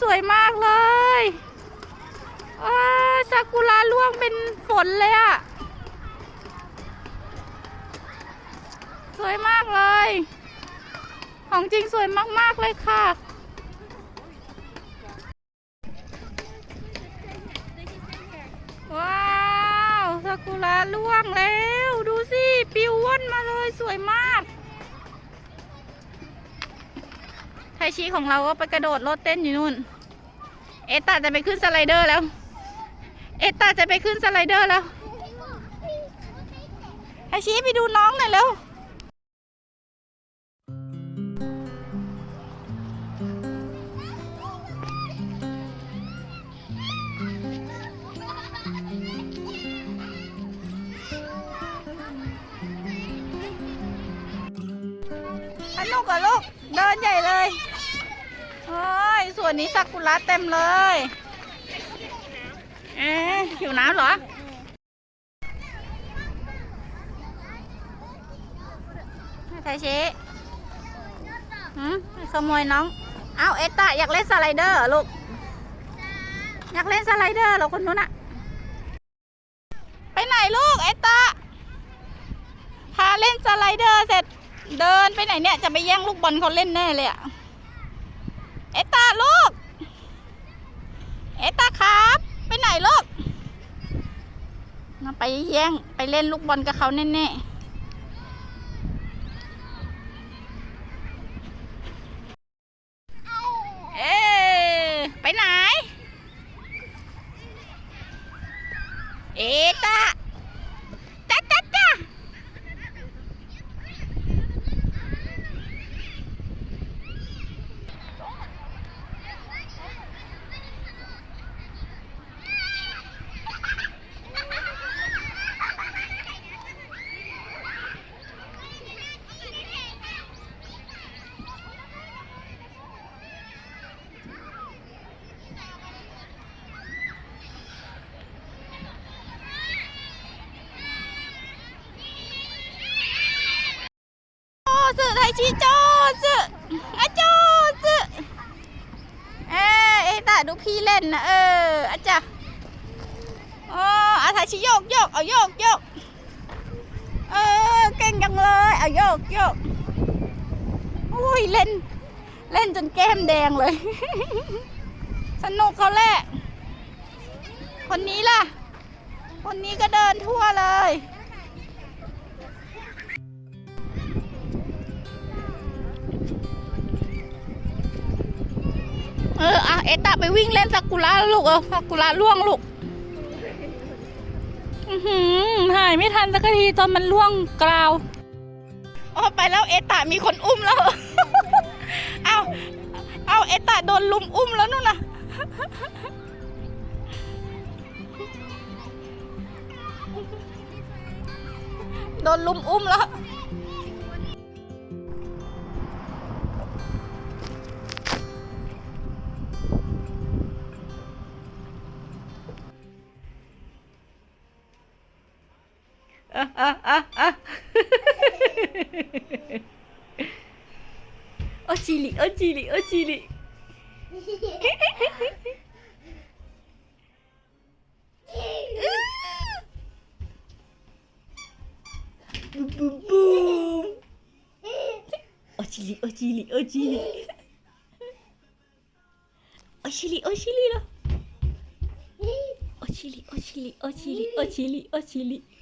สวยมากเลยว้าซากุระร่วงเป็นฝนเลยอะสวยมากเลย ของจริงสวยมาก ๆ เลยค่ะ ว้าวซากุระร่วงแล้ว ดูสิ ปิวว่อนมาเลยสวยมาก ทชีของเราก็ไปกระโดดรถเต้นอยู่นู่น เอตตาจะไปขึ้นสไลเดอร์แล้ว เอตตาจะไปขึ้นสไลเดอร์แล้วไทชีไปดูน้องหน่อยเร็ว สนุกกับลูกเดินใหญ่เลยโอ้ยส่วนนี้ซากุระเต็มเลยเอ๊ะหิวน้ำเหรอไทชิหืมขโมยน้อง เอาเอตตาอยากเล่นสไลเดอร์ลูก อยากเล่นสไลเดอร์เหรอคนนู้นอะไปไหนลูกเอตตาพาเล่นสไลเดอร์เสร็จ เดินไปไหนเนี่ย จะไปแย่งลูกบอลเขาเล่นแน่เลยอะเอตตาลูก เอตตาครับ ไปไหนลูกมาไปแย่งไปเล่นลูกบอลกับเขาแน่ๆเอ๊ะไปไหน เอตาจ้าจ้าจ้า โชิโจ้สึอะโจ้สึเอ้ยเอตาดูพี่เล่นนะเอออาจารย์อ๋ออาไทชิโยกโยกเอาโยกโยกเออเก่งจังเลยเอาโยกโยกอุ้ยเล่น เล่นจนแก้มแดงเลย สนุกเขาแหละ คนนี้ล่ะ คนนี้ก็เดินทั่วเลย เอออะเอตาไปวิ่งเล่นซากุระลูกเออซากุระล่วงลูกอือหือถ่ายไม่ทันสักทีตอนมันล่วงกราวโอ้ไปแล้วเอตามีคนอุ้มแล้ว เอาเอาเอตาโดนลุมอุ้มแล้วนู่นน่ะโดนลุมอุ้มแล้ว อะอะอะอะโอจิลิโอจิลิโอจิลิบูมบูมบูมโอจิลิโอจิลิโอจิลิโอจิลิโอจิลิเ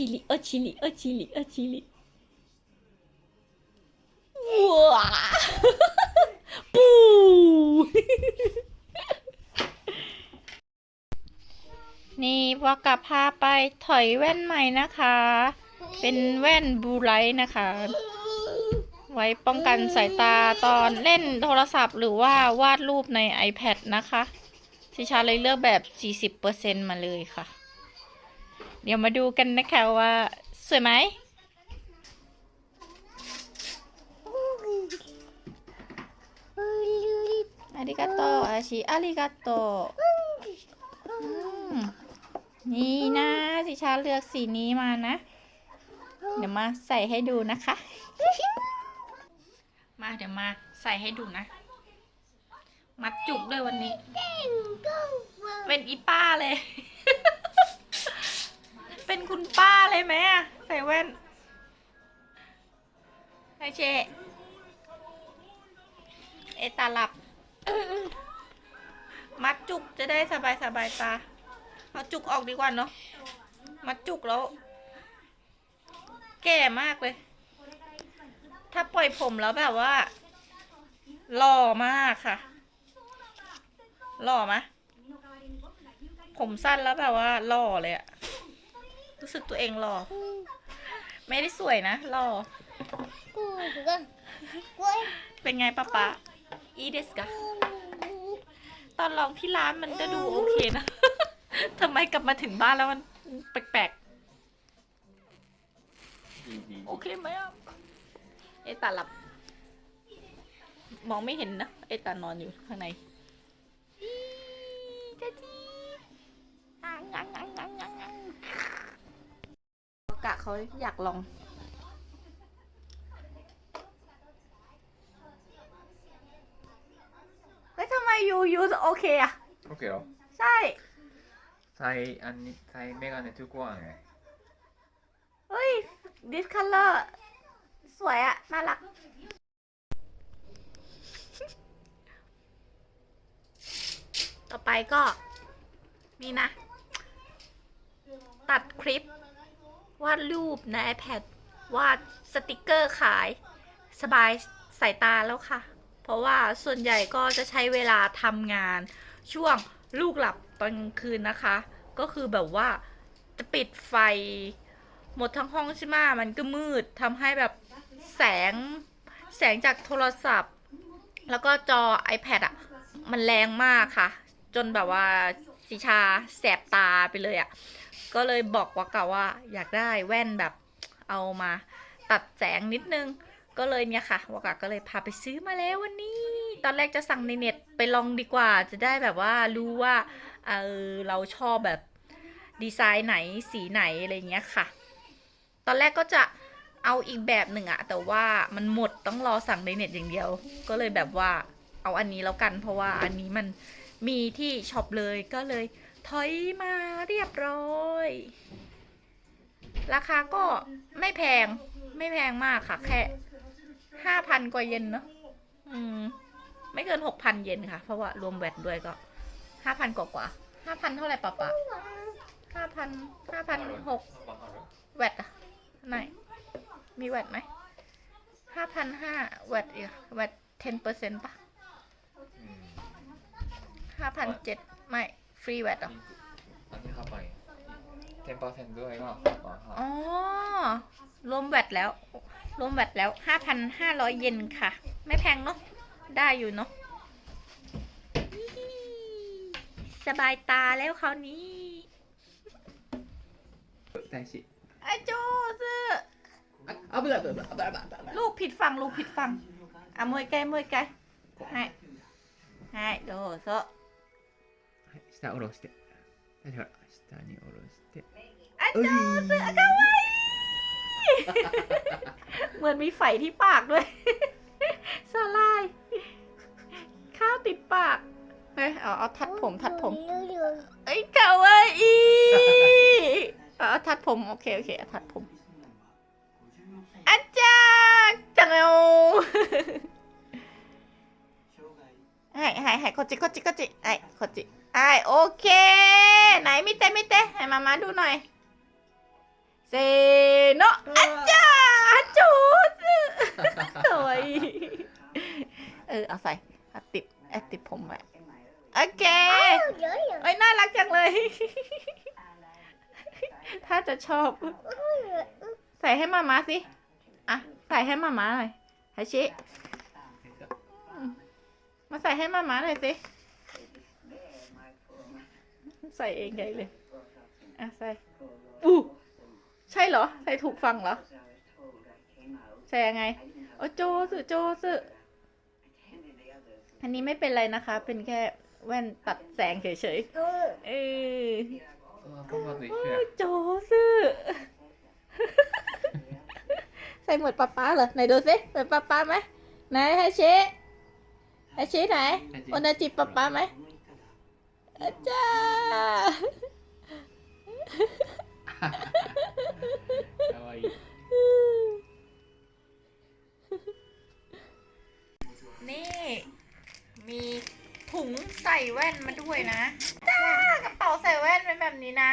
ชิลิโอชิลิโอชิลิโอชิลิว้าปูนี่วากกับพาไปถอยแว่นใหม่นะคะ เป็นแว่นบูไลท์นะคะ ไว้ป้องกันสายตาตอนเล่นโทรศัพท์หรือว่าวาดรูปใน iPad นะคะชิชาเลยเลือกแบบ 40%มาเลยค่ะ เดี๋ยวมาดูกันนะคะว่าสวยไหมอาริกาโตอาชิอาริกาโตนี่นะสิชาเลือกสีนี้มานะ เดี๋ยวมาใส่ให้ดูนะคะ มาเดี๋ยวมาใส่ให้ดูนะ มัดจุกด้วยวันนี้ เป็นอีป้าเลย เป็นคุณป้าเลยไหมอะใส่แว่นไอเชเอตาหลับ มัดจุกจะได้สบายสบายตา เอาจุกออกดีกว่าเนาะ มัดจุกแล้ว แก่มากเลย ถ้าปล่อยผมแล้วแบบว่า หล่อมากค่ะ หล่อไหมผมสั้นแล้วแบบว่าหล่อเลยอะ รู้สึกตัวเองหล่อ ไม่ได้สวยนะหล่อ เป็นไงป้าป๊าอีเดสกะตอนลองที่ร้านมันก็ดูโอเคนะ ทำไมกลับมาถึงบ้านแล้วมันแปลกๆ โอเคไหมอะ เอตาหลับ มองไม่เห็นนะ เอตานอนอยู่ข้างในอีเจจีอังอังอังอังอังอัง กะเขาอยากลอง เฮ้ยทำไมยูยูโอเคอะโอเคเหรอใช่ ใส่อันนี้ใส่เมกาในทุกว่างไงเฮ้ยดิสคัลเลอสวยอะน่ารัก ต่อไปก็มีนะ ตัดคลิป วาดรูปใน iPad วาดสติกเกอร์ขายสบายสายตาแล้วค่ะ เพราะว่าส่วนใหญ่ก็จะใช้เวลาทำงาน ช่วงลูกหลับตอนกลางคืนนะคะ ก็คือแบบว่าจะปิดไฟหมดทั้งห้องใช่ไหมมันก็มืดทำให้แบบแสงแสงจากโทรศัพท์ แล้วก็จอ iPad อะ มันแรงมากค่ะ จนแบบว่าสีชาแสบตาไปเลยอะ ก็เลยบอกว่ากะว่าอยากได้แว่นแบบเอามาตัดแสงนิดนึง ก็เลยเนี่ยค่ะวากะก็เลยพาไปซื้อมาแล้ววันนี้ ตอนแรกจะสั่งในเน็ตไปลองดีกว่า จะได้แบบว่ารู้ว่าเออเราชอบแบบดีไซน์ไหนสีไหนอะไรเงี้ยค่ะ ตอนแรกก็จะเอาอีกแบบหนึ่งอะแต่ว่ามันหมดต้องรอสั่งในเน็ตอย่างเดียว ก็เลยแบบว่าเอาอันนี้แล้วกัน เพราะว่าอันนี้มันมีที่ช็อปเลยก็เลยถอยมา เรียบร้อย ราคาก็ไม่แพง ไม่แพงมากค่ะ แค่ห้าพันกว่าเยนเนาะอืม ไม่เกินหกพันเยนค่ะ เพราะว่ารวมแวดด้วยก็ห้าพันกว่ากว่าห้าพันเท่าไหร่ปะปะห้าพันห้าพันหกแวดอะไหน มีแวดไหมห้าพันห้าแวดอีกแวด ten percent ปะ。ห้าพันเจ็ดไม่ ฟรีแวดเหรอ アンニハパイ。テンパーセントぐらいがハ อ๋อ รวมแวดแล้ว รวมแวดแล้วห้าพันห้าร้อยเยนค่ะ ไม่แพงเนาะ ได้อยู่เนาะสบายตาแล้วคราวนี้ 大事。 ไอโจซื้อ あ、危ない危ない危ない危ない危ない。 ลูกผิดฝั่งลูกผิดฝั่งอ่ะมวยไกลมวยไกลให้ให้โดโซะ はい、下下ろして。は い、ほら、下に下ろして。 อาจารย์เสือかわいいเหมือนมีไฝที่ปากด้วย สลาย ข้าวติดปากเฮ้ยเอาเอาทัดผมทัดผม เอ้ยกาวาอีเอาเอาทัดผมโอเคโอเคเอาทัดผม อาจารย์จังเอา ให้ให้ให้こっちこっちこっちはいこっち はいโอเค ไหนมิเตมิเตให้มามาดูหน่อยเซโนะอาจารย์จูสสวยเออเอาใส่เอาติดเอาติดผมไว้โอเคเอ้ยน่ารักจังเลย ถ้าจะชอบ ใส่ให้มามาสิอะใส่ให้มามาหน่อยฮาชิมมาใส่ให้มามาหน่อยสิ ใส่เองใหญ่เลย อะใส่อู้ใช่เหรอ ใส่ถูกฟังเหรอ ใส่ยังไง โอ้โจสึโจสึอันนี้ไม่เป็นไรนะคะ เป็นแค่แว่นตัดแสงเฉยๆ เออโจสึใส่หมดป้าป้าเหรอ ไหนดูสิหมืป้าป้าไหมไหนฮาเชฮาเชไหนโอนาจิป้าป้าไหม อาจารย์かわいい。นี่ มีถุงใส่แว่นมาด้วยนะจ้ากระเป๋าใส่แว่นเป็นแบบนี้นะ